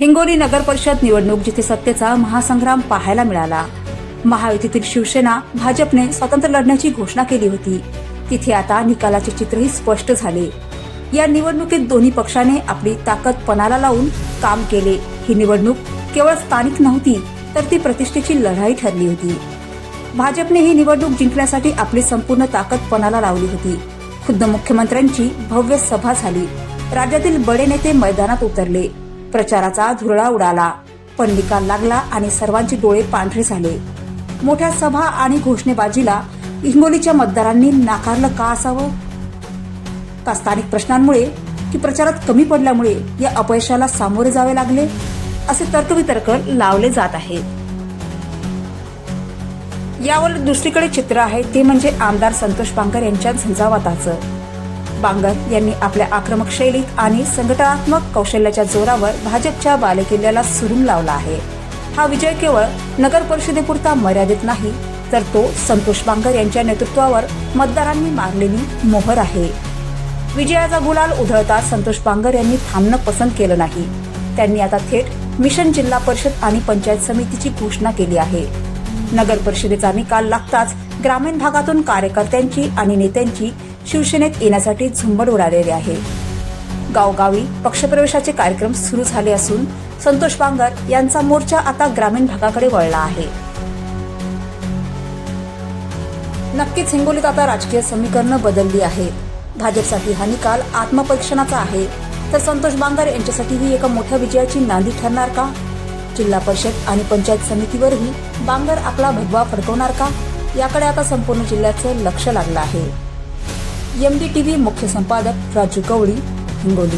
हिंगोली नगर परिषद निवडणूक जिथे सत्तेचा महासंग्राम पाहायला मिळाला. महायुतीतील शिवसेना भाजपने स्वतंत्र लढण्याची घोषणा केली होती. तिथे आता निकालाचे चित्रही स्पष्ट झाले. या निवडणुकीत दोन्ही पक्षाने आपली ताकद पणाला लावून काम केले. ही निवडणूक केवळ स्थानिक नव्हती तर ती प्रतिष्ठेची लढाई ठरली होती. भाजपने ही निवडणूक जिंकण्यासाठी आपली संपूर्ण ताकद पणाला लावली होती. खुद्द मुख्यमंत्र्यांची भव्य सभा झाली. राज्यातील बडे नेते मैदानात उतरले. प्रचाराचा धुरळा उडाला. पण निकाल लागला आणि सर्वांचे डोळे पांढरे झाले. मोठ्या सभा आणि घोषणेबाजीला हिंगोलीच्या मतदारांनी नाकारलं का असावं? का स्थानिक प्रश्नांमुळे की प्रचारात कमी पडल्यामुळे या अपयशाला सामोरे जावे लागले? असे तर्कवितर्क लावले जात आहेत. यावर दुसरीकडे चित्र आहे ते म्हणजे आमदार संतोष बांगर यांच्या झंझावाताचं. बांगर यांनी आपल्या आक्रमक शैलीत आणि संघटनात्मक कौशल्याच्या जोरावर भाजपच्या बालेकिल्ल्याला सुरुंग लावला आहे. हा विजय केवळ नगर परिषदेपुरता मर्यादित नाही तर तो संतोष बांगर यांच्या नेतृत्वावर मतदारांनी मारलेली मोहर आहे. विजयाचा गुलाल उधळता संतोष बांगर यांनी थांबणं पसंत केलं नाही. त्यांनी आता थेट मिशन जिल्हा परिषद आणि पंचायत समितीची घोषणा केली आहे. नगर परिषदेचा निकाल लागताच ग्रामीण भागातून कार्यकर्त्यांची आणि नेत्यांची शिवसेनेत येण्यासाठी झुंबड उडालेली आहे. गावगावी पक्षप्रवेशाचे कार्यक्रम सुरू झाले असून संतोष बांगर यांचा मोर्चा आता ग्रामीण भागाकडे वळला आहे. नक्कीच हिंगोलीत आता राजकीय समीकरणं बदलली आहेत. भाजपसाठी हा निकाल आत्मपरीक्षणाचा आहे. तर संतोष बांगर यांच्यासाठी ही एका मोठ्या विजयाची नांदी ठरणार का? जिल्हा परिषद आणि पंचायत समितीवरही बांगर आपला भगवा फडकवणार का? याकडे आता संपूर्ण जिल्ह्याचं लक्ष लागलं आहे. एमडी टीव्ही मुख्य संपादक राजू गवळी हिंगोली.